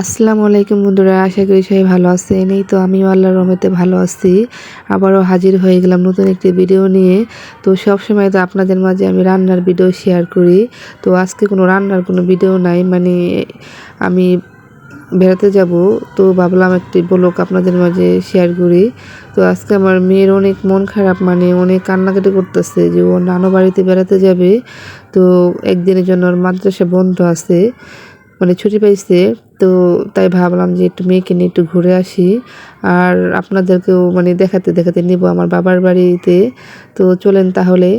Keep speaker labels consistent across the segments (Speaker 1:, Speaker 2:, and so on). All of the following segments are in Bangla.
Speaker 1: আসসালামু আলাইকুম বন্ধুরা, আশা করি সবাই ভালো আছেন। এই তো আমিও আল্লাহর রহমতে ভালো আছি। আবারও হাজির হয়ে গেলাম নতুন একটি ভিডিও নিয়ে। তো সব সময় তো আপনাদের মাঝে আমি রান্নার ভিডিও শেয়ার করি। তো আজকে কোনো রান্নার কোনো ভিডিও নাই মানে আমি বেড়াতে যাব। তো ভাবলাম একটি ব্লগ আপনাদের মাঝে শেয়ার করি। তো আজকে আমার মেয়ের অনেক মন খারাপ মানে অনেক কান্নাকাটি করতেছে যে ও নানো বাড়িতে বেড়াতে যাবে। তো একদিনের জন্য ওর মাদ্রাসা বন্ধ আছে। মানে ছুটি পাইছে, তো তাই ভাবলাম যে একটু মেয়েকে নিয়ে একটু ঘুরে আসি। আর আপনাদেরকেও মানে দেখাতে দেখাতে নিব আমার বাবার বাড়িতে। তো চলেন তাহলে,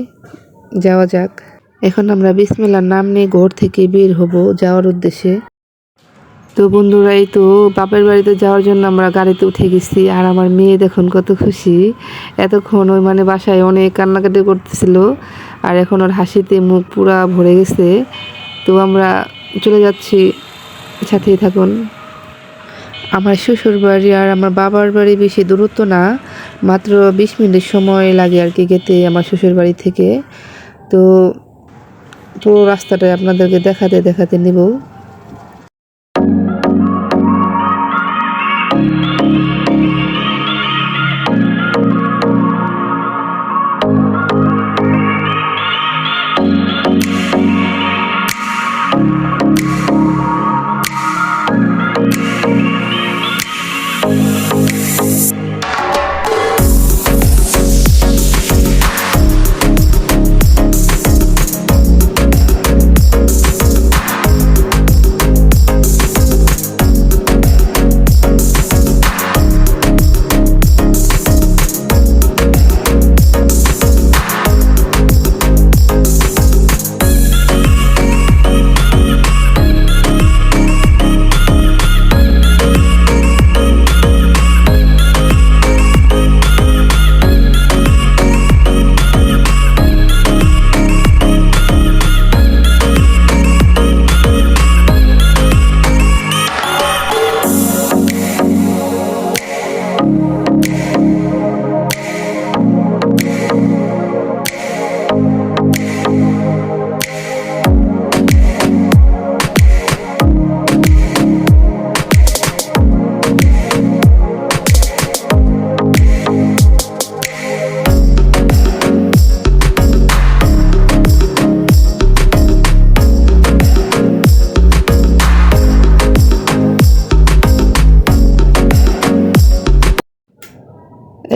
Speaker 1: যাওয়া যাক। এখন আমরা বিসমিল্লার নাম নিয়ে ঘর থেকে বের হব যাওয়ার উদ্দেশ্যে। তো বন্ধুরা, এই তো বাপের বাড়িতে যাওয়ার জন্য আমরা গাড়িতে উঠে গেছি, আর আমার মেয়ে দেখুন কত খুশি। এতক্ষণ ওই মানে বাসায় অনেক কান্নাকাটি করতেছিল, আর এখন ওর হাসিতে মুখ পুরা ভরে গেছে। তো আমরা চলে যাচ্ছি। সাথেই থাকুন। আমার শ্বশুর বাড়ি আর আমার বাবার বাড়ি বেশি দূরত্ব না। মাত্র বিশ মিনিট সময় লাগে আর কি গেতে আমার শ্বশুর বাড়ি থেকে। তো পুরো রাস্তাটাই আপনাদেরকে দেখাতে দেখাতে নেব।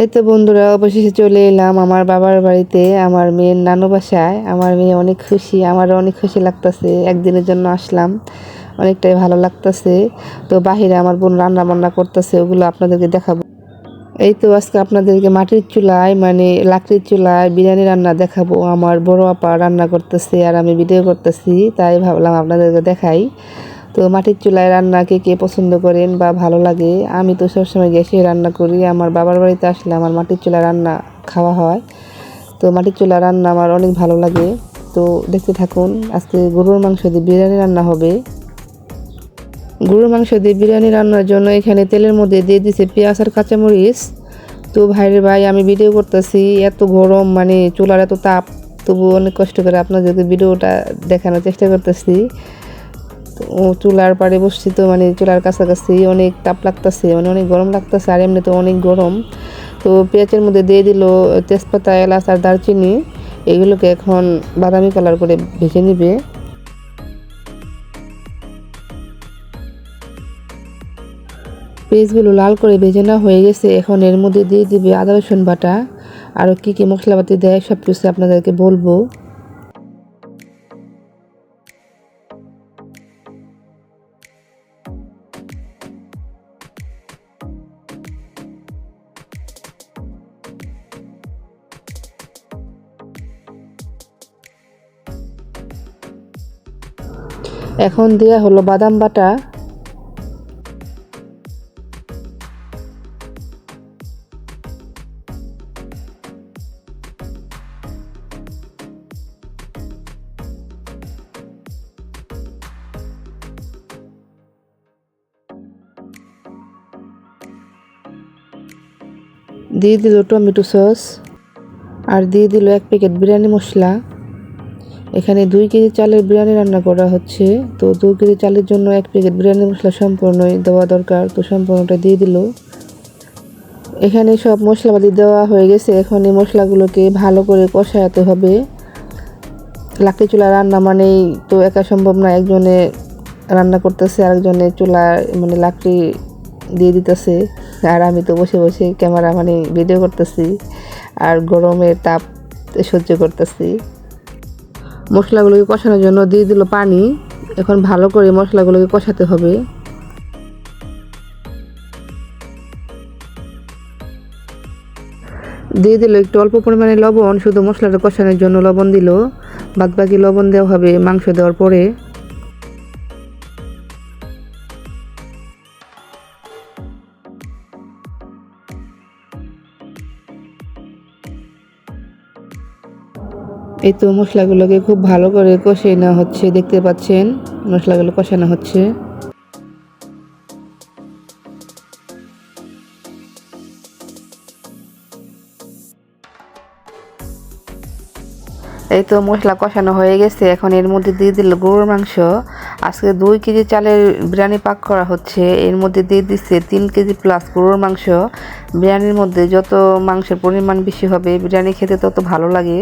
Speaker 1: এই তো বন্ধুরা অবশেষে চলে এলাম আমার বাবার বাড়িতে, আমার মেয়ের নানু বাসায়। আমার মেয়ে অনেক খুশি, আমারও অনেক খুশি লাগতেছে, একদিনের জন্য আসলাম, অনেকটাই ভালো লাগতেছে। তো বাহিরে আমার বোন রান্না বান্না করতেছে, ওগুলো আপনাদেরকে দেখাবো। এই তো আজকে আপনাদেরকে মাটির চুলায় মানে লাকড়ির চুলায় বিরিয়ানি রান্না দেখাবো। আমার বড় আপা রান্না করতেছে আর আমি ভিডিও করতেছি, তাই ভাবলাম আপনাদেরকে দেখাই। তো মাটির চুলায় রান্না কে পছন্দ করেন বা ভালো লাগে, আমি তো সবসময় গ্যাসে রান্না করি। আমার বাবার বাড়িতে আসলে আমার মাটির চুলা রান্না খাওয়া হয়। তো মাটির চুলা রান্না আমার অনেক ভালো লাগে। তো দেখতে থাকুন, আজকে গরুর মাংস দিয়ে বিরিয়ানি রান্না হবে। গরুর মাংস দিয়ে বিরিয়ানি রান্নার জন্য এখানে তেলের মধ্যে দিয়ে দিছে পেঁয়াজ আর কাঁচামরিচ। তো ভাইরে ভাই, আমি ভিডিও করতেছি, এত গরম মানে চুলার এত তাপ তবু অনেক কষ্ট করে আপনাদেরকে ভিডিওটা দেখানোর চেষ্টা করতেছি। চুলার পাড়ে বসছি তো মানে চুলার কাছাকাছি অনেক তাপ লাগতেছে মানে অনেক গরম লাগতেছে, আর এমনি তো অনেক গরম। তো পেঁয়াজের মধ্যে দিয়ে দিল তেজপাতা, এলাচ আর দারচিনি, এগুলোকে এখন বাদামি কালার করে ভেজে নিবে। পেঁয়াজগুলো লাল করে ভেজে না হয়ে গেছে, এখন এর মধ্যে দিয়ে দিবে আদা রসুন বাটা। আরও কী কী মশলাপাতি দেয় সব কিছু আপনাদেরকে বলব। এখন দেয়া হলো বাদাম বাটা। দিয়ে দিল টমেটো সস, আর দিয়ে দিল এক প্যাকেট বিরিয়ানি মশলা। এখানে দুই কেজি চালের বিরিয়ানি রান্না করা হচ্ছে। তো দুই কেজি চালের জন্য এক প্যাকেট বিরিয়ানি মশলা সম্পূর্ণই দেওয়া দরকার। তো সম্পূর্ণটা দিয়ে দিল। এখানে সব মশলাপাতি দেওয়া হয়ে গেছে। এখন এই মশলাগুলোকে ভালো করে কষাতে হবে। লাকড়ি চুলা রান্না মানেই তো একা সম্ভব না। একজনে রান্না করতেছে, আরেকজনে চুলা মানে লাকড়ি দিয়ে দিতেছে। আর আমি তো বসে বসে ক্যামেরা মানে ভিডিও করতেছি। আর গরমের তাপ সহ্য করতেছি। মশলাগুলোকে কষানোর জন্য দিয়ে দিল পানি। এখন ভালো করে মশলাগুলোকে কষাতে হবে। দিয়ে দিল একটু অল্প পরিমাণে লবণ, শুধু মশলাটা কষানোর জন্য লবণ দিল। বাদবাকি লবণ দেওয়া হবে মাংস দেওয়ার পরে। এই তো মশলাগুলোকে খুব ভালো করে কষিয়ে নেওয়া হচ্ছে, দেখতে পাচ্ছেন? মশলাগুলো কষানো হচ্ছে। এই তো মশলা কষানো হয়ে গেছে, এখন এর মধ্যে দিয়ে দিল গরুর মাংস। আজকে দুই কেজি চালের বিরিয়ানি পাক করা হচ্ছে, এর মধ্যে দিয়ে দিচ্ছে তিন কেজি প্লাস গরুর মাংস। বিরিয়ানির মধ্যে যত মাংসের পরিমাণ বেশি হবে, বিরিয়ানি খেতে তত ভালো লাগে।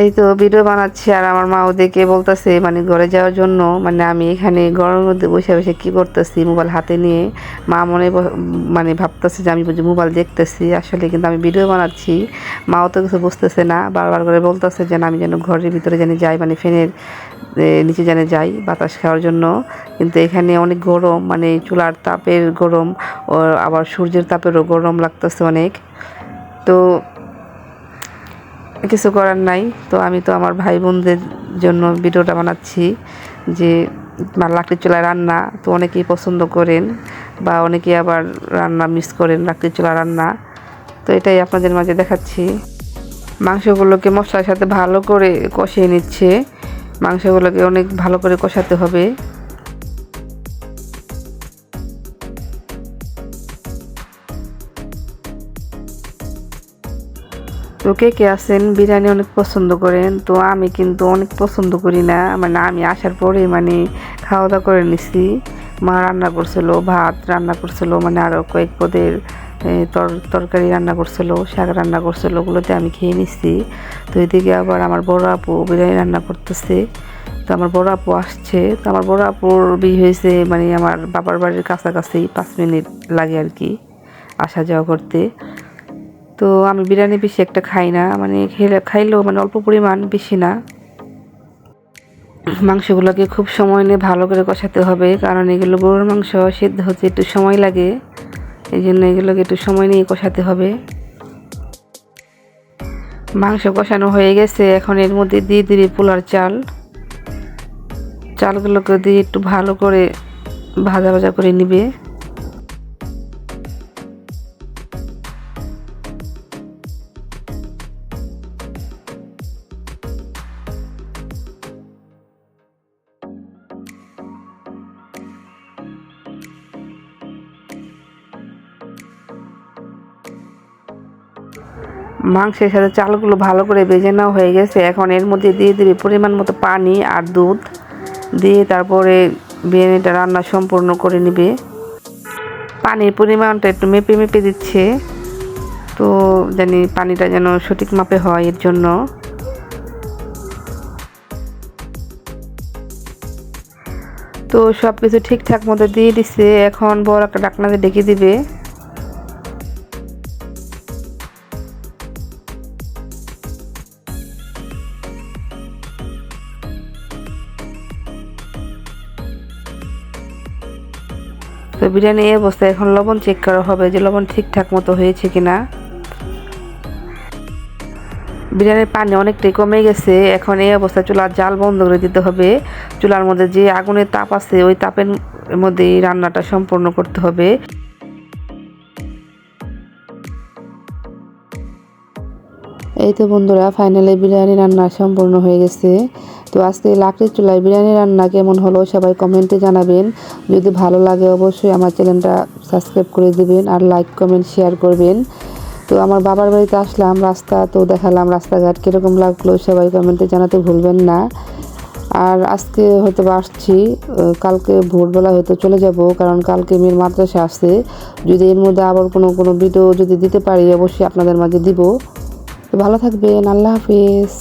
Speaker 1: এই তো ভিডিও বানাচ্ছি আর আমার মা ওদেরকে বলতেছে মানে ঘরে যাওয়ার জন্য মানে আমি এখানে গরমের মধ্যে বসে বসে কী করতেছি মোবাইল হাতে নিয়ে। মা মনে মানে ভাবতেছে যে আমি বুঝি মোবাইল দেখতেছি, আসলে কিন্তু আমি ভিডিও বানাচ্ছি। মাও তো কিছু বুঝতেছে না, বারবার করে বলতেছে যেন আমি যেন ঘরের ভিতরে যেন যাই মানে ফ্যানের নিচে যেন যাই বাতাস খাওয়ার জন্য। কিন্তু এখানে অনেক গরম মানে চুলার তাপের গরম আবার সূর্যের তাপেরও গরম লাগতেছে অনেক। তো কিছু করার নাই। তো আমি তো আমার ভাই বোনদের জন্য ভিডিওটা বানাচ্ছি যে লাকড়ির চুলায় রান্না তো অনেকেই পছন্দ করেন বা অনেকেই আবার রান্না মিস করেন লাকড়ির চুলা রান্না। তো এটাই আপনাদের মাঝে দেখাচ্ছি। মাংসগুলোকে মশলার সাথে ভালো করে কষিয়ে নিচ্ছে। মাংসগুলোকে অনেক ভালো করে কষাতে হবে। তো কে কে আছেন? বিরিয়ানি অনেক পছন্দ করেন। তো আমি কিন্তু অনেক পছন্দ করি না। মানে আমি আসার পরে মানে খাওয়া দাওয়া করে নিছি। মা রান্না করছিল, ভাত রান্না করছিল মানে আরও কয়েক পদের তরকারি রান্না করছিল, শাক রান্না করছিল, ওগুলোতে আমি খেয়ে নিচ্ছি তো এদিকে আবার আমার বড় আপু বিরিয়ানি রান্না করতেছে। তো আমার বড় আপু আসছে। তো আমার বড় আপুর বিয়ে হয়েছে মানে আমার বাবার বাড়ির কাছাকাছি পাঁচ মিনিট লাগে আর কি আসা যাওয়া করতে। তো আমি বিরিয়ানি বেশি একটা খাই না। মানে খেলে খাইলেও মানে অল্প পরিমাণ বেশি না। মাংসগুলোকে খুব সময় নিয়ে ভালো করে কষাতে হবে। কারণ এগুলো গরুর মাংস, সিদ্ধ হতে একটু সময় লাগে। এই জন্য এগুলোকে একটু সময় নিয়ে কষাতে হবে। মাংস কষানো হয়ে গেছে। এখন এর মধ্যে দিয়ে দিবি পোলার চাল। চালগুলোকে দিয়ে একটু ভালো করে ভাজা ভাজা করে নিবে। মাংসের সাথে চালগুলো ভালো করে ভেজে নেওয়া হয়ে গেছে। এখন এর মধ্যে দিয়ে দিবি পরিমাণ মতো পানি আর দুধ। দিয়ে তারপরে বিরিয়ানিটা রান্না সম্পূর্ণ করে নিবে। পানির পরিমাণটা একটু মেপে মেপে দিচ্ছে। তো জানি পানিটা যেন সঠিক মাপে হয় এর জন্য। তো সব কিছু ঠিকঠাক মতো দিয়ে দিচ্ছে এখন বড় একটা ডাকনাতে ডেকে দিবে। তো বিরিয়ানি এই অবস্থায় এখন লবণ চেক করা হবে যে লবণ ঠিকঠাক মতো হয়েছে কিনা। বিরিয়ানির পানি অনেকটাই কমে গেছে, এখন এই অবস্থায় চুলার জাল বন্ধ করে দিতে হবে। চুলার মধ্যে যে আগুনের তাপ আছে, ওই তাপের মধ্যেই রান্নাটা সম্পূর্ণ করতে হবে। এই তো বন্ধুরা ফাইনালি বিরিয়ানি রান্না সম্পূর্ণ হয়ে গেছে। তো আজকে লাকড়ির চুলায় বিরিয়ানি রান্না কেমন হলো সবাই কমেন্টে জানাবেন। যদি ভালো লাগে অবশ্যই আমার চ্যানেলটা সাবস্ক্রাইব করে দেবেন আর লাইক, কমেন্ট, শেয়ার করবেন। তো আমার বাবার বাড়িতে আসলাম রাস্তা, তো দেখালাম রাস্তাঘাট কীরকম লাগল সবাই কমেন্টে জানাতে ভুলবেন না। আর আজকে হয়তো আসছি কালকে ভোরবেলা হয়তো চলে যাব, কারণ কালকে মেয়ের মাদ্রাসা আসছে যদি এর মধ্যে আবার কোনো কোনো ভিডিও যদি দিতে পারি, অবশ্যই আপনাদের মাঝে দিব। তো ভালো থাকবেন, আল্লাহ হাফিজ।